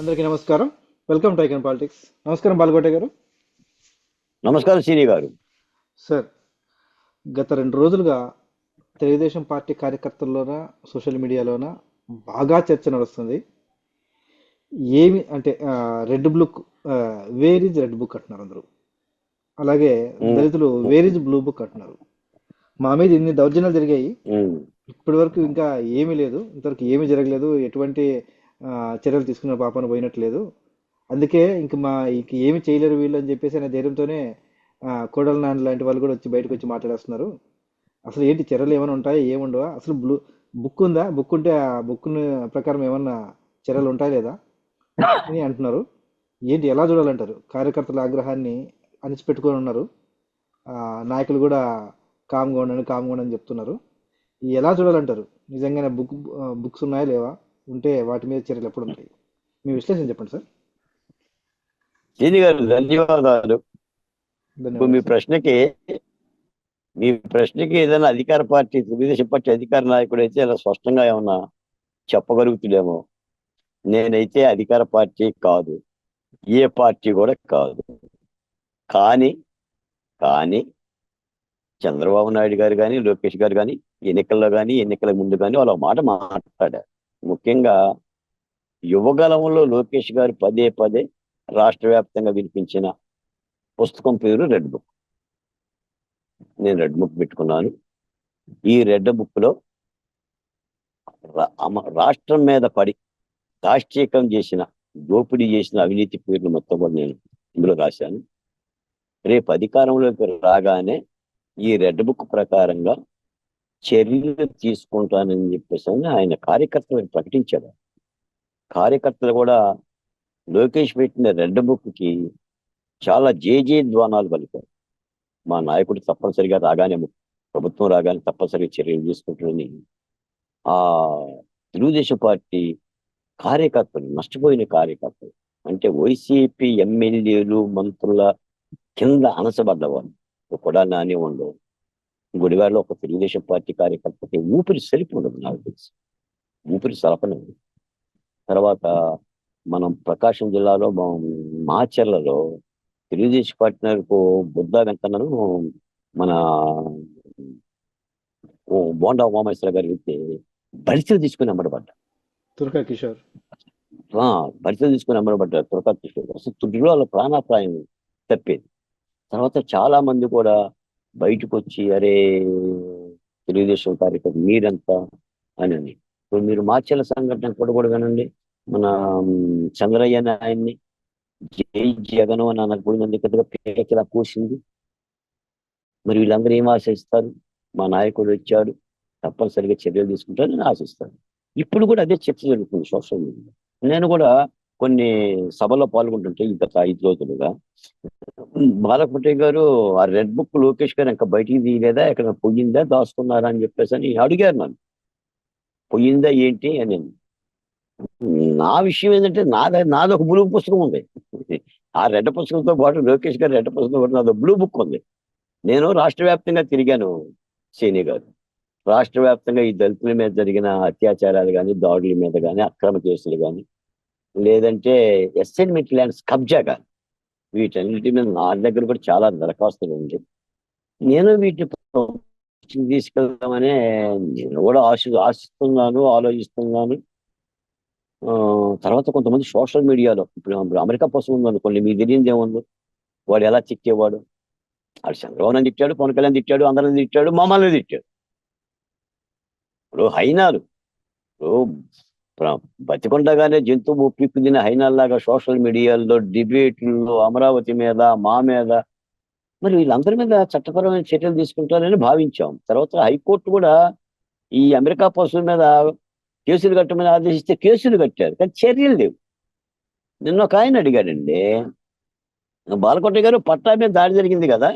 అందరికీ నమస్కారం. Welcome to icon politics నమస్కారం బాలకోట గారు. నమస్కారం శ్రీని గారు. సార్ గత రెండు రోజులుగా తెలుగుదేశం పార్టీ కార్యకర్తల్లోన సోషల్ మీడియాలోన బాగా చర్చ నడుస్తుంది. ఏమి అంటే red book where is red book అంటున్నారు అందరూ. అలాగే. దళితులు వేర్ ఇస్ బ్లూ బుక్ అంటున్నారు. మా మీద ఇన్ని దౌర్జన్యాలు జరిగాయి. ఇప్పటి వరకు ఇంకా ఏమీ లేదు. ఇంతవరకు ఏమీ జరగలేదు. ఎటువంటి చర్యలు తీసుకున్న పాపను పోయినట్లేదు. అందుకే ఇంక మా ఇంక ఏమి చేయలేరు వీళ్ళు అని చెప్పేసి అనే ధైర్యంతోనే కోడల నాన్న లాంటి వాళ్ళు కూడా వచ్చి బయటకు వచ్చి మాట్లాడేస్తున్నారు. అసలు ఏంటి చర్యలు ఏమైనా ఉంటాయా? ఏముండవా అసలు బ్లూ బుక్ ఉందా? బుక్ ఉంటే ఆ బుక్ ప్రకారం ఏమన్నా చర్యలు ఉంటాయా లేదా? అని అంటున్నారు. ఏంటి ఎలా చూడాలంటారు? కార్యకర్తల ఆగ్రహాన్ని అణిచిపెట్టుకొని ఉన్నారు. నాయకులు కూడా కామ్గా ఉండండి కామ్గా ఉండని చెప్తున్నారు. ఎలా చూడాలంటారు? నిజంగానే బుక్ బుక్స్ ఉన్నాయా లేవా? ఉంటే వాటి మీద చర్యలు ఎప్పుడు ఉంటాయి మీ విశ్లేషణ చెప్పండి సార్. శ్రీని గారు? ధన్యవాదాలు. ఇప్పుడు మీ. ప్రశ్నకి మీ ప్రశ్నకి ఏదైనా అధికార పార్టీ తెలుగుదేశం పార్టీ అధికార నాయకుడు అయితే ఇలా స్పష్టంగా ఏమన్నా చెప్పగలుగుతుడేమో నేనైతే అధికార పార్టీ కాదు. ఏ పార్టీ కూడా కాదు. కానీ కానీ చంద్రబాబు నాయుడు గారు కానీ లోకేష్ గారు కానీ ఎన్నికల్లో కానీ ఎన్నికల ముందు కానీ వాళ్ళ మాట మాట్లాడారు. ముఖ్యంగా యువగలంలో లోకేష్ గారు పదే పదే రాష్ట్ర వ్యాప్తంగా వినిపించిన పుస్తకం పేరు రెడ్ బుక్. నేను రెడ్ బుక్ పెట్టుకున్నాను. ఈ రెడ్ బుక్లో అమ- రాష్ట్రం మీద పడి దాష్టీకం చేసిన దోపిడీ చేసిన అవినీతి పేర్లు మొత్తం కూడా నేను ఇందులో రాశాను. రేపు అధికారంలోకి రాగానే ఈ రెడ్ బుక్ ప్రకారంగా చర్యలు తీసుకుంటానని చెప్పేసి అని ఆయన కార్యకర్తలకు ప్రకటించాడు కార్యకర్తలు కూడా లోకేష్ పెట్టిన రెడ్ బుక్కి చాలా జేజే ద్వానాలు పలికారు. మా నాయకుడు తప్పనిసరిగా రాగానే ప్రభుత్వం రాగానే తప్పనిసరిగా చర్యలు తీసుకుంటుందని ఆ తెలుగుదేశం పార్టీ కార్యకర్తలు నష్టపోయిన కార్యకర్తలు అంటే వైసీపీ ఎమ్మెల్యేలు మంత్రుల కింద అనసబడ్డవాళ్ళు కూడా నానే ఉండవు. గుడివాడలో ఒక తెలుగుదేశం పార్టీ కార్యకర్తకి ఊపిరి సరిపి ఉండదు నాకు తెలిసి. ఊపిరి సలపనది తర్వాత మనం ప్రకాశం జిల్లాలో మాచర్లలో తెలుగుదేశం పార్టీ నాయకు బుద్ధా వెంకన్నను మన బోండా ఉమామేశ్వర గారి వ్యక్తి బరిసెలు తీసుకుని అమ్మడబడ్డ తుర్కా కిషోర్. బరిసెలు తీసుకుని అమ్మడబడ్డారు తురకా కిషోర్. అసలు తుడిలో వాళ్ళ ప్రాణాపాయం తప్పేది. తర్వాత చాలా మంది కూడా బయటకు వచ్చి అరే తెలుగుదేశం కార్యకర్త మీరంతా అని అని. ఇప్పుడు మీరు మార్చెల సంఘటన కూడా కూడా వినండి. మన చంద్రయ్య ఆయన్ని జై జగన్ అని అనకపోయినందుకు పెద్దగా పేకిలా కూసింది. మరి వీళ్ళందరూ ఏం ఆశిస్తారు? మా నాయకుడు వచ్చాడు తప్పనిసరిగా చర్యలు తీసుకుంటారని ఆశిస్తారు. ఇప్పుడు కూడా అదే చర్చ జరుగుతుంది సోషల్ మీడియా నేను కూడా కొన్ని సభలో పాల్గొంటుంటే గత ఐదు రోజులుగా బాలకుంటే గారు ఆ రెడ్ బుక్ లోకేష్ గారు ఇంకా బయటికి తీయలేదా? ఎక్కడ పొయ్యిందా దాచుకున్నారా? అని చెప్పేసి అని అడిగారు నన్ను. పొయ్యిందా ఏంటి? అని. నా విషయం ఏంటంటే నాది నాది ఒక బ్లూ పుస్తకం ఉంది. ఆ రెడ్ పుస్తకంతో పాటు లోకేష్ గారు రెడ్ పుస్తకంతో పాటు నాది బ్లూ బుక్ ఉంది. నేను రాష్ట్ర వ్యాప్తంగా తిరిగాను సీని గారు. రాష్ట్ర వ్యాప్తంగా ఈ దళితుల మీద జరిగిన అత్యాచారాలు కానీ దాడుల మీద కానీ అక్రమ కేసులు కానీ లేదంటే అసైన్మెంట్ ల్యాండ్స్ కబ్జా కానీ వీటన్నిటి మీద నా దగ్గర కూడా చాలా దరఖాస్తులు ఉంది. నేను వీటిని తీసుకెళ్దామనే నేను కూడా ఆశ ఆశిస్తున్నాను ఆలోచిస్తున్నాను. ఆ, తర్వాత కొంతమంది సోషల్ మీడియాలో ఇప్పుడు అమెరికా అమెరికా కోసం ఉందనుకోండి మీకు తెలియదు ఏముంది? వాడు ఎలా తిట్టేవాడు? వాడు చంద్రబాబు తిట్టాడు పవన్ కళ్యాణ్ తిట్టాడు అందరిని తిట్టాడు మమ్మల్ని తిట్టాడు. ఇప్పుడు హైనాలు ఇప్పుడు బతికుండగానే జంతువు పిక్కుదిన హైనాల్లాగా సోషల్ మీడియాలో డిబేట్లో అమరావతి మీద మా మీద. మరి వీళ్ళందరి మీద చట్టపరమైన చర్యలు తీసుకుంటారని భావించాం. తర్వాత హైకోర్టు కూడా ఈ అమెరికా పశువుల మీద కేసులు కట్టమని ఆదేశిస్తే కేసులు కట్టారు. కానీ చర్యలు లేవు. నిన్న ఒక ఆయన అడిగాడండి బాలకోట గారు పట్టా మీద దాడి జరిగింది కదా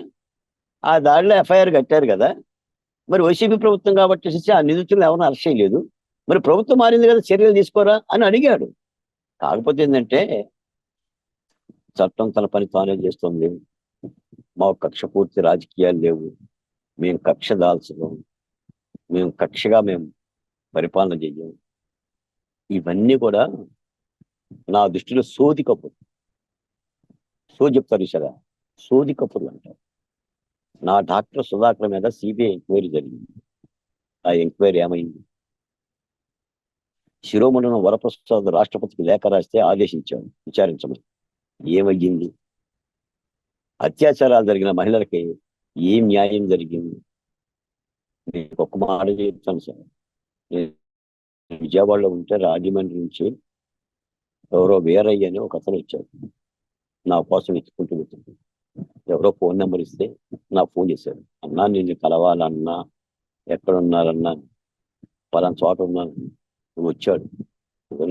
ఆ దాడిలో ఎఫ్ఐఆర్ కట్టారు కదా మరి వైసీపీ ప్రభుత్వం కాబట్టి ఆ నిందితులను ఎవరిని అరెస్ట్ చేయలేదు. మరి ప్రభుత్వం మారింది కదా చర్యలు తీసుకోరా అని అడిగాడు. కాకపోతే ఏంటంటే చట్టం తన పని తానే చేస్తుంది. మా కక్ష పూర్తి రాజకీయాలు లేవు. మేము కక్ష దాల్చడం మేము కక్షగా మేము పరిపాలన చెయ్యం. ఇవన్నీ కూడా నా దృష్టిలో సోది కపుర్ సో చెప్తారు సరే సోది కపుర్లు అంటారు. నా డాక్టర్ సుధాకర్ మీద సిబిఐ ఎంక్వైరీ జరిగింది. ఆ ఎంక్వైరీ ఏమైంది? శిరోమండలం వరప్రసాద్ రాష్ట్రపతికి లేఖ రాస్తే ఆదేశించాడు. విచారించమని. ఏమయ్యింది? అత్యాచారాలు జరిగిన మహిళలకి ఏం న్యాయం జరిగింది? నేను ఒక్క మాట చెప్తాను సార్. నేను విజయవాడలో ఉంటే రాజమండ్రి నుంచి ఎవరో వేరయ్య అని ఒక అతను వచ్చాడు. నా కోసం ఎత్తుకుంటూ వెళ్తుంది ఎవరో ఫోన్ నెంబర్ ఇస్తే నా ఫోన్ చేశాడు. అన్నా నేను కలవాలన్నా ఎక్కడున్నారన్నా పలానా చోట ఉన్నాను. వచ్చాడు.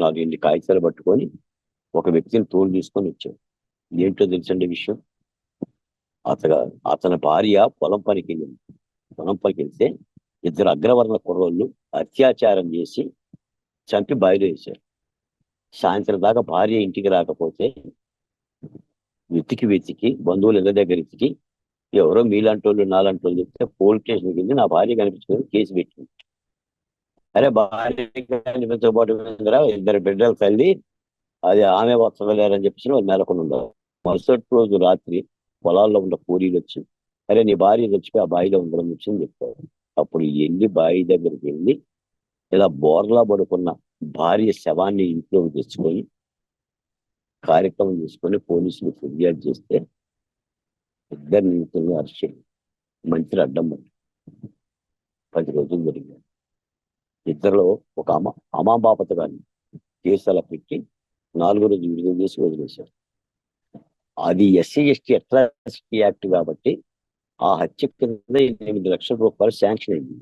నాలుగు ఎన్ని కాగితాలు పట్టుకొని ఒక వ్యక్తిని తోలు తీసుకొని వచ్చాడు. ఏంటో తెలుసండి విషయం? అతగా అతని భార్య పొలం పనికి వెళ్ళింది. పొలం పనికి వెళ్తే ఇద్దరు అగ్రవర్ణ కుర్రోళ్ళు అత్యాచారం చేసి చంపి బయలు వేశారు. సాయంత్రం దాకా భార్య ఇంటికి రాకపోతే వెతికి వెతికి బంధువులు ఇళ్ళ దగ్గర వెతికి ఎవరో మీలాంటి వాళ్ళు నాలాంటి వాళ్ళు చెప్తే పోలీస్ స్టేషన్కి వెళ్ళి నా భార్య కనిపించుకొని కేసు పెట్టింది. అరే భార్య పాటు ఇద్దరు బిడ్డలు తల్లి. అది ఆమె వస్తలేరని చెప్పేసి వాళ్ళు మేలకొని ఉండరు మరుసటి రోజు రాత్రి పొలాల్లో ఉన్న పూరీలు వచ్చి అరే నీ భార్య చచ్చిపోయి ఆ బావిలో ఉండడం వచ్చి చెప్పారు. అప్పుడు వెళ్ళి బావి దగ్గరికి వెళ్ళి ఇలా బోర్లా పడుకున్న భార్య శవాన్ని ఇంట్లో తెచ్చుకొని కార్యక్రమం చేసుకొని పోలీసులు ఫిర్యాదు చేస్తే ఇద్దరు నిమిత్తంగా అరెస్ట్ చేయండి మంత్రి అడ్డం పడి పది రోజులు జరిగాయి. ఇద్దరిలో ఒక అమ అమాబాపత గారిని కేసు పెట్టి నాలుగు రోజు విడుదల చేసి వదిలేశారు. అది ఎస్సీ ఎస్టీ అట్రాసిటీ యాక్ట్ కాబట్టి ఆ హత్య కింద ఎనిమిది లక్షల రూపాయలు శాంక్షన్ అయింది.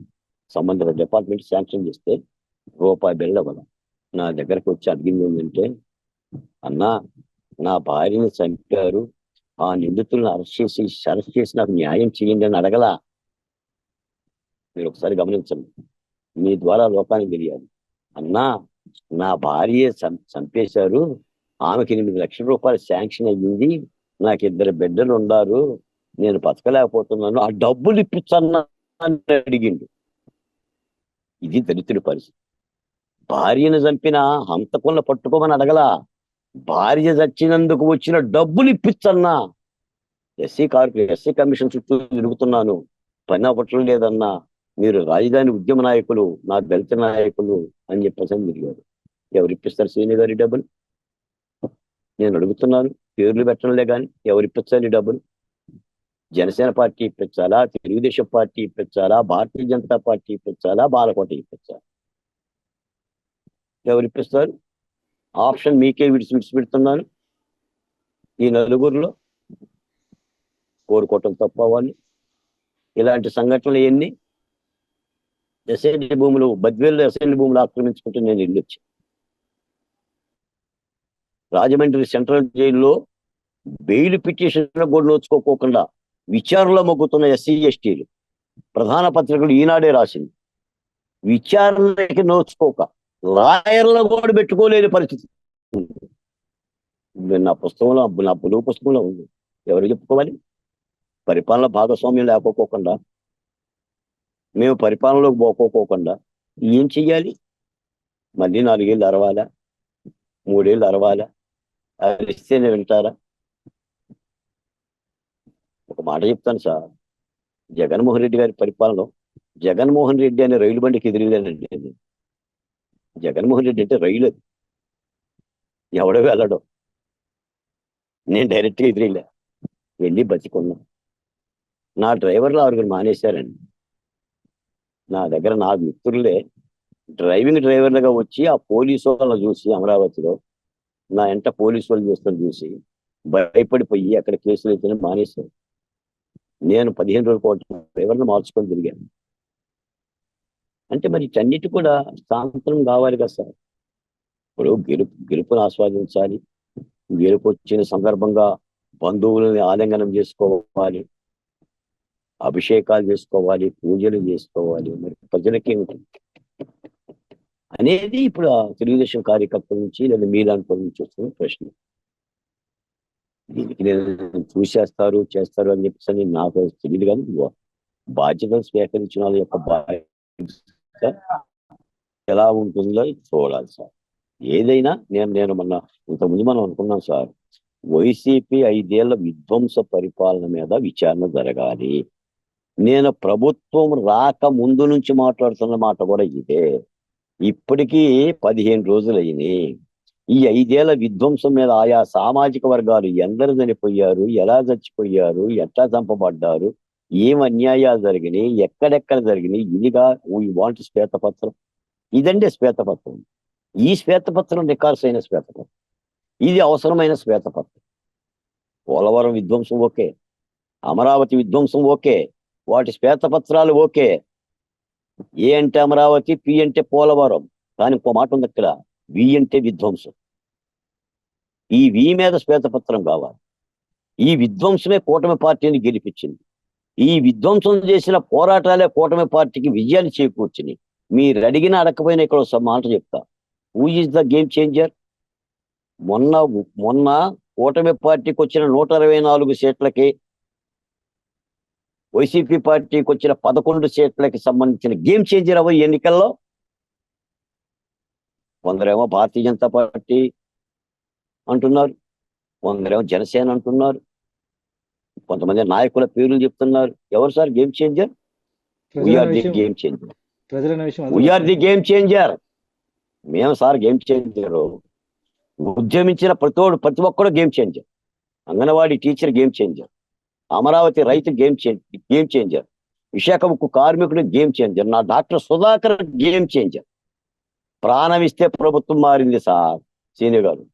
సంబంధిత డిపార్ట్మెంట్ శాంక్షన్ చేస్తే రూపాయి బిళ్ళ నా దగ్గరకు వచ్చి అడిగింది ఏంటంటే అన్నా నా భార్యను చంపారు. ఆ నిందితులను అరెస్ట్ చేసి అరెస్ట్ చేసి నాకు న్యాయం చేయండి అని అడగలా. మీరు ఒకసారి గమనించండి. మీ ద్వారా లోకానికి తెలియాలి. అన్నా నా భార్య చంపేశారు. ఆమెకి ఎనిమిది లక్షల రూపాయలు శాంక్షన్ అయ్యింది. నాకు ఇద్దరు బిడ్డలు ఉన్నారు. నేను బతకలేకపోతున్నాను. ఆ డబ్బులు ఇప్పించన్నా అడిగిండు. ఇది దళితుడి పరిస్థితి. భార్యను చంపిన హంతకులను పట్టుకోమని అడగలా. భార్య చచ్చినందుకు వచ్చిన డబ్బులు ఇప్పించన్నా ఎస్సీ కార్పొరేట్ ఎస్సీ కమిషన్ చుట్టూ తిరుగుతున్నాను. పని అవ్వటం లేదన్నా మీరు రాజధాని ఉద్యమ నాయకులు నా దళిత నాయకులు అని చెప్పేసి అని తిరిగారు ఎవరు ఇప్పిస్తారు సీనియర్ గారి డబ్బులు? నేను అడుగుతున్నాను పేర్లు పెట్టడంలే కానీ ఎవరు ఇప్పించాలి డబ్బులు? జనసేన పార్టీ ఇప్పించాలా తెలుగుదేశం పార్టీ ఇప్పించాలా భారతీయ జనతా పార్టీ ఇప్పించాలా బాలకోట ఇప్పించాలా? ఎవరు ఇప్పిస్తారు? ఆప్షన్ మీకే విడిచి విడిచిపెడుతున్నాను. ఈ నలుగురిలో కోరుకోవటం తప్ప వాళ్ళు. ఇలాంటి సంఘటనలు ఎన్ని? అసెంబ్లీ భూములు బద్వేలు అసెంబ్లీ భూములు ఆక్రమించుకుంటూ నేను ఇల్లు రాజమండ్రి సెంట్రల్ జైల్లో బెయిల్ పిటిషన్ కూడా నోచుకోకోకుండా విచారణలో మొగ్గుతున్న ఎస్సీ ఎస్టీలు ప్రధాన పత్రికలు ఈనాడే రాసింది. విచారణకి నోచుకోక లాయర్లు కూడా పెట్టుకోలేని పరిస్థితి. నా పుస్తకంలో నా బులుగు పుస్తకంలో ఉంది. ఎవరు చెప్పుకోవాలి? పరిపాలన భాగస్వామ్యం లేకపోకుండా మేము పరిపాలనలోకి పోకోకోకుండా ఏం చెయ్యాలి? మళ్ళీ నాలుగేళ్ళు అరవాలా? మూడేళ్ళు అరవాలా? అరిస్తేనే వింటారా? ఒక మాట చెప్తాను సార్. జగన్మోహన్ రెడ్డి గారి పరిపాలన జగన్మోహన్ రెడ్డి అనే రైలు బండికి ఎదిరిలేనండి నేను. జగన్మోహన్ రెడ్డి అంటే రైలు అది. ఎవడో వెళ్ళడం. నేను డైరెక్ట్గా ఎదిరిలే వెళ్ళి బతికున్నా. నా డ్రైవర్లు ఆరుగురు మానేశారండి. నా దగ్గర నా మిత్రులే. డ్రైవింగ్ డ్రైవర్లుగా వచ్చి ఆ పోలీసు వాళ్ళని చూసి అమరావతిలో నా ఎంట పోలీసు వాళ్ళు చూస్తాను చూసి భయపడిపోయి అక్కడ కేసులు అయితే మానేశారు. నేను పదిహేను రోజులు పాటు డ్రైవర్ని మార్చుకొని తిరిగాను. అంటే మరి ఇటన్నిటి కూడా సాంతనం కావాలి కదా సార్. ఇప్పుడు గెలుపు గెలుపును ఆస్వాదించాలి. గెలుపు వచ్చిన సందర్భంగా బంధువులని ఆలింగనం చేసుకోవాలి. అభిషేకాలు చేసుకోవాలి పూజలు చేసుకోవాలి. మరి ప్రజలకి ఏమిటి? అనేది ఇప్పుడు ఆ తెలుగుదేశం కార్యకర్తల నుంచి లేదా మీలాంటి నుంచి వస్తున్న ప్రశ్న. దీనికి నేను చూసేస్తారు చేస్తారు అని చెప్పేసి నాకు తెలియదు కానీ వా- బాధ్యతలు స్వీకరించిన వాళ్ళ యొక్క బాధ్యత ఎలా ఉంటుందో చూడాలి సార్. ఏదైనా నేను నేను మొన్న ఇంతకుముందు మనం అనుకున్నాం సార్ వైసీపీ ఐదేళ్ళ విధ్వంస పరిపాలన మీద విచారణ జరగాలి. నేను ప్రభుత్వం రాక ముందు నుంచి మాట్లాడుతున్న మాట కూడా ఇదే. ఇప్పటికీ పదిహేను రోజులు అయినాయి ఈ ఐదేళ్ళ విధ్వంసం మీద ఆయా సామాజిక వర్గాలు ఎందరు చనిపోయారు ఎలా చచ్చిపోయారు ఎట్లా చంపబడ్డారు ఏం అన్యాయాలు జరిగినాయి ఎక్కడెక్కడ జరిగినాయి ఇదిగా ఈ వాంట్ శ్వేతపత్రం. ఇదండి శ్వేతపత్రం. ఈ శ్వేతపత్రం రికార్డ్స్ అయిన శ్వేతపత్రం. ఇది అవసరమైన శ్వేతపత్రం. పోలవరం విధ్వంసం ఓకే. అమరావతి విధ్వంసం ఓకే. వాటి శ్వేతపత్రాలు ఓకే. ఏ అంటే అమరావతి పి అంటే పోలవరం. కానీ ఇంకో మాట ఉంది ఇక్కడ వి అంటే విధ్వంసం. ఈ వి మీద శ్వేతపత్రం కావాలి. ఈ విధ్వంసమే కూటమి పార్టీని గెలిపించింది. ఈ విధ్వంసం చేసిన పోరాటాలే కూటమి పార్టీకి విజయాన్ని చేకూర్చినాయి. మీరు అడిగిన అడగకపోయినా ఇక్కడ ఒక మాట చెప్తా. Who is the game changer మొన్న మొన్న కూటమి పార్టీకి వచ్చిన నూట అరవై నాలుగు సీట్లకి వైసీపీ పార్టీకి వచ్చిన పదకొండు సీట్లకి సంబంధించిన గేమ్ చేంజర్ అవ్వ ఎన్నికల్లో? కొందరేమో భారతీయ జనతా పార్టీ అంటున్నారు కొందరేమో జనసేన అంటున్నారు కొంతమంది నాయకుల పేర్లు చెప్తున్నారు. ఎవరు sir game changer? We're the game changer we're the game changer మేము సార్ గేమ్ చేంజర్ ఉద్యమించిన ప్రతోడు ప్రతి ఒక్కడు game changer anganwadi teacher game changer Amaravati రైతు game change game changer. Visakha ఉక్కు కార్మికుడు గేమ్ చేంజర్. నా డాక్టర్ సుధాకర్ గేమ్ చేంజర్. ప్రాణం ఇస్తే ప్రభుత్వం మారింది సార్ సీనియర్ గారు.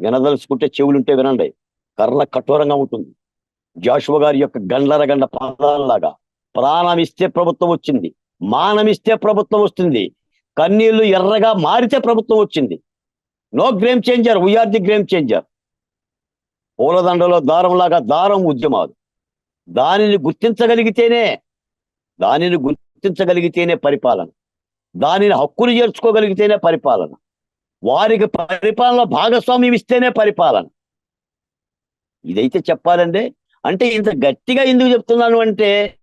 వినదలుచుకుంటే చెవులుంటే వినండి. కర్ణ కఠోరంగా ఉంటుంది. జాషువ గారి యొక్క గండ్లరగండ పదాలలాగా. ప్రాణం ఇస్తే ప్రభుత్వం వచ్చింది. మానమిస్తే ప్రభుత్వం వస్తుంది. కన్నీళ్ళు ఎర్రగా మారితే ప్రభుత్వం వచ్చింది. No game changer. We're the game changer. పూలదండలో దారంలాగా దారం ఉద్యమాలు. దానిని గుర్తించగలిగితేనే దానిని గుర్తించగలిగితేనే పరిపాలన. దానిని హక్కులు చేర్చుకోగలిగితేనే పరిపాలన. వారికి పరిపాలన భాగస్వామ్యం ఇస్తేనే పరిపాలన. ఇదైతే చెప్పాలండి అంటే ఇంత గట్టిగా ఎందుకు చెప్తున్నాను అంటే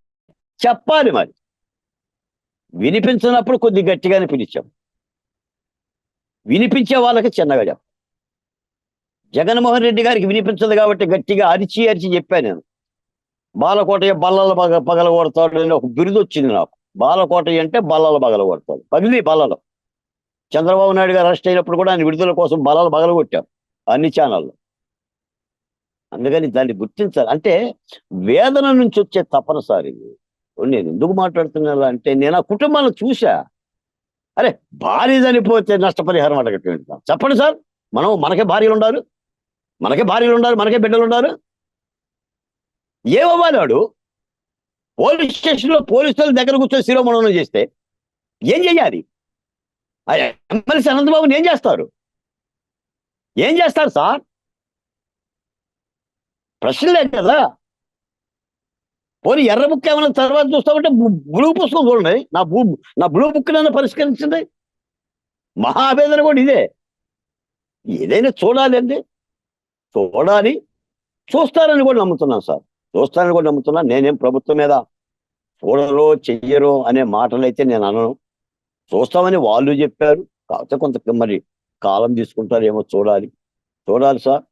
చెప్పాలి మరి. వినిపించినప్పుడు కొద్ది గట్టిగానే పిలిచాం. వినిపించే వాళ్ళకి చిన్నగా చెప్పాలి. జగన్మోహన్ రెడ్డి గారికి వినిపించదు కాబట్టి గట్టిగా అరిచి అరిచి చెప్పాను. నేను బాలకోటయ్య బల్లల పగ పగల కొడతాడు అని ఒక బిరుదు వచ్చింది నాకు. బాలకోటయ్య అంటే బల్లల పగల కొడతాడు. పగిలి బల్లలు. చంద్రబాబు నాయుడు గారు అరెస్ట్ అయినప్పుడు కూడా ఆయన విడుదల కోసం బలాలు పగల కొట్టాం అన్ని ఛానళ్ళు. అందుకని దాన్ని గుర్తించాలి. అంటే వేదన నుంచి వచ్చే తప్పనిసరి నేను ఎందుకు మాట్లాడుతున్నాను అంటే నేను ఆ కుటుంబాలను చూసా అరే భార్య చనిపోతే నష్టపరిహారం అడగట్లేదు చెప్పండి సార్. మనం మనకే భార్యలు ఉండాలి. మనకే భార్యలు ఉండాలి మనకే బిడ్డలు ఉండాలి ఏమవ్వాలాడు పోలీస్ స్టేషన్లో పోలీసుల దగ్గర కూర్చొని శిరోమణనం చేస్తే ఏం చెయ్యాలి? ఎమ్మెల్సీ అనంతబాబుని ఏం చేస్తారు? ఏం చేస్తారు సార్? ప్రశ్నలే కదా. పోనీ ఎర్ర బుక్ ఏమైనా తర్వాత చూస్తామంటే బ్లూ పుస్తకం చూడండి. నా బ్లూ నా బ్లూ బుక్ నన్ను పరిష్కరించండి మహావేదన కూడా ఇదే. ఏదైనా చూడాలి అండి. చూడాలి చూస్తారని కూడా నమ్ముతున్నాను సార్. చూస్తారని కూడా నమ్ముతున్నాను నేనేం ప్రభుత్వం మీద చూడరు చెయ్యరు అనే మాటలు అయితే నేను అనను. చూస్తామని వాళ్ళు చెప్పారు. కాకపోతే కొంత మరి కాలం తీసుకుంటారేమో చూడాలి. చూడాలి సార్.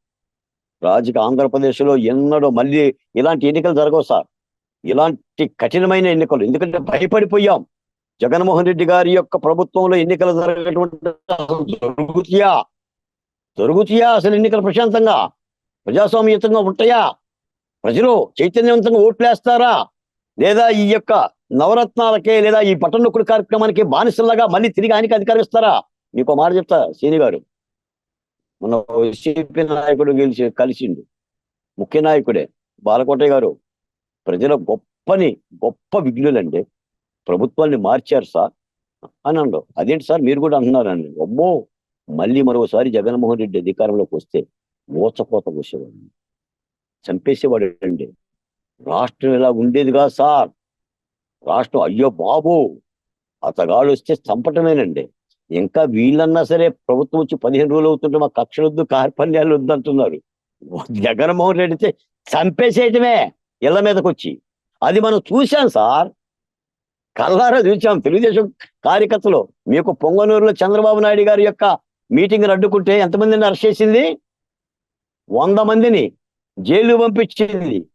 రాజకీయ ఆంధ్రప్రదేశ్లో ఎన్నడూ మళ్ళీ ఇలాంటి ఎన్నికలు జరగవు సార్. ఇలాంటి కఠినమైన ఎన్నికలు. ఎందుకంటే భయపడిపోయాం. జగన్మోహన్ రెడ్డి గారి యొక్క ప్రభుత్వంలో ఎన్నికలు జరగటువంటి జరుగుతాయా జరుగుతాయా అసలు ఎన్నికలు ప్రశాంతంగా? ప్రజాస్వామ్యతంగా ఉంటాయా? ప్రజలు చైతన్యవంతంగా ఓట్లేస్తారా? లేదా ఈ యొక్క నవరత్నాలకే లేదా ఈ పట్టణొక్కుడు కార్యక్రమానికి బానిసలాగా మళ్ళీ తిరిగి ఆయనకి అధికారం ఇస్తారా? మీకు మాట చెప్తా సీని గారు. మన వైసీపీ నాయకుడు గెలిచి కలిసిండు. ముఖ్య నాయకుడే బాలకోటయ్య గారు. ప్రజల గొప్పని గొప్ప విఘ్నులండి. ప్రభుత్వాన్ని మార్చారు సార్. అని అండు అదేంటి సార్ మీరు కూడా అంటున్నారండి అమ్మో! మళ్ళీ మరోసారి జగన్మోహన్ రెడ్డి అధికారంలోకి వస్తే మోసపోత కోసేవాడు చంపేసేవాడు అండి రాష్ట్రం ఇలా ఉండేదిగా సార్. రాష్ట్రం అయ్యో బాబు! అతగాడు వస్తే చంపటమేనండి. ఇంకా వీళ్ళన్నా సరే ప్రభుత్వం వచ్చి పదిహేను రోజులు అవుతుంటే మా కక్షలు వద్దు కార్పణ్యాలు వద్దు అంటున్నారు. జగన్మోహన్ రెడ్డి అయితే చంపేసేయటమే ఇళ్ళ మీదకి వచ్చి అది మనం చూశాం సార్. కల్లారా చూసాం తెలుగుదేశం కార్యకర్తలు మీకు పొంగనూరులో చంద్రబాబు నాయుడు గారి యొక్క మీటింగ్ అడ్డుకుంటే ఎంతమందిని అరెస్ట్ చేసింది? వంద మందిని జైలు పంపించింది.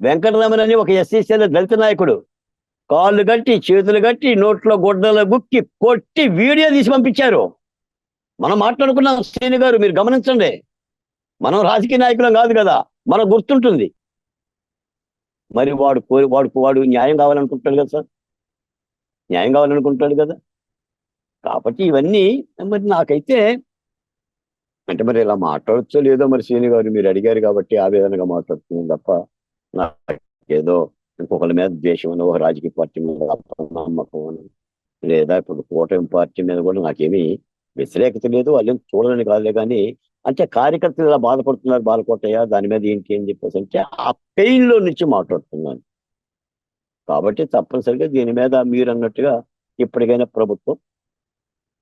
వెంకటరమణ అని ఒక ఎస్సీసీల దళిత నాయకుడు. కాళ్ళు కట్టి చేతులు కట్టి నోట్లో గుడ్డలు గుక్కి కొట్టి వీడియో తీసి పంపించారు. మనం మాట్లాడుకున్నాం శ్రీని గారు మీరు గమనించండి. మనం రాజకీయ నాయకులం కాదు కదా మనకు గుర్తుంటుంది. మరి వాడు కోరి వాడు వాడు న్యాయం కావాలనుకుంటాడు కదా సార్? న్యాయం కావాలనుకుంటాడు కదా? కాబట్టి ఇవన్నీ మరి నాకైతే అంటే మరి ఇలా మాట్లాడచ్చో లేదో మరి శ్రీని గారు మీరు అడిగారు కాబట్టి ఆవేదనగా మాట్లాడుతున్నాను తప్ప నాకు ఏదో ఇంకొకరి మీద ద్వేషం ఒక రాజకీయ పార్టీ మీద నమ్మకం అని లేదా ఇప్పుడు కూటమి పార్టీ మీద కూడా నాకేమీ వ్యతిరేకత లేదు వాళ్ళేం చూడాలని కాదులే కానీ అంటే కార్యకర్తలు ఇలా బాధపడుతున్నారు బాధపడతాయా దాని మీద ఏంటి అని చెప్పేసి అంటే ఆ పెయిన్లో నుంచి మాట్లాడుతున్నాను. కాబట్టి తప్పనిసరిగా దీని మీద మీరు అన్నట్టుగా ఇప్పటికైనా ప్రభుత్వం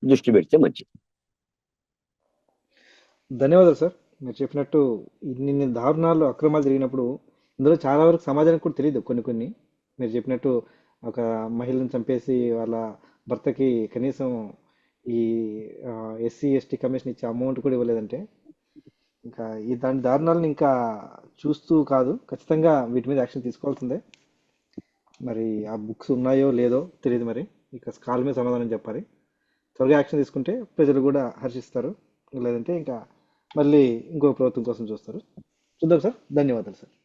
దృష్టి పెడితే మంచిది. ధన్యవాదాలు సార్. మీరు చెప్పినట్టు ఇన్ని దారుణాలు అక్రమాలు జరిగినప్పుడు ఇందులో చాలా వరకు సమాజానికి కూడా తెలియదు కొన్ని కొన్ని. మీరు చెప్పినట్టు ఒక మహిళను చంపేసి వాళ్ళ భర్తకి కనీసం ఈ ఎస్సీ ఎస్టీ కమిషన్ ఇచ్చే అమౌంట్ కూడా ఇవ్వలేదంటే ఇంకా ఈ దాని దారుణాలను ఇంకా చూస్తూ కాదు. ఖచ్చితంగా వీటి మీద యాక్షన్ తీసుకోవాల్సిందే. మరి ఆ బుక్స్ ఉన్నాయో లేదో తెలియదు మరి. ఇక స్కాల్ మీద సమాధానం చెప్పాలి. త్వరగా యాక్షన్ తీసుకుంటే ప్రజలు కూడా హర్షిస్తారు. లేదంటే ఇంకా మళ్ళీ ఇంకో ప్రభుత్వం కోసం చూస్తారు. చూద్దాం సార్. ధన్యవాదాలు సార్.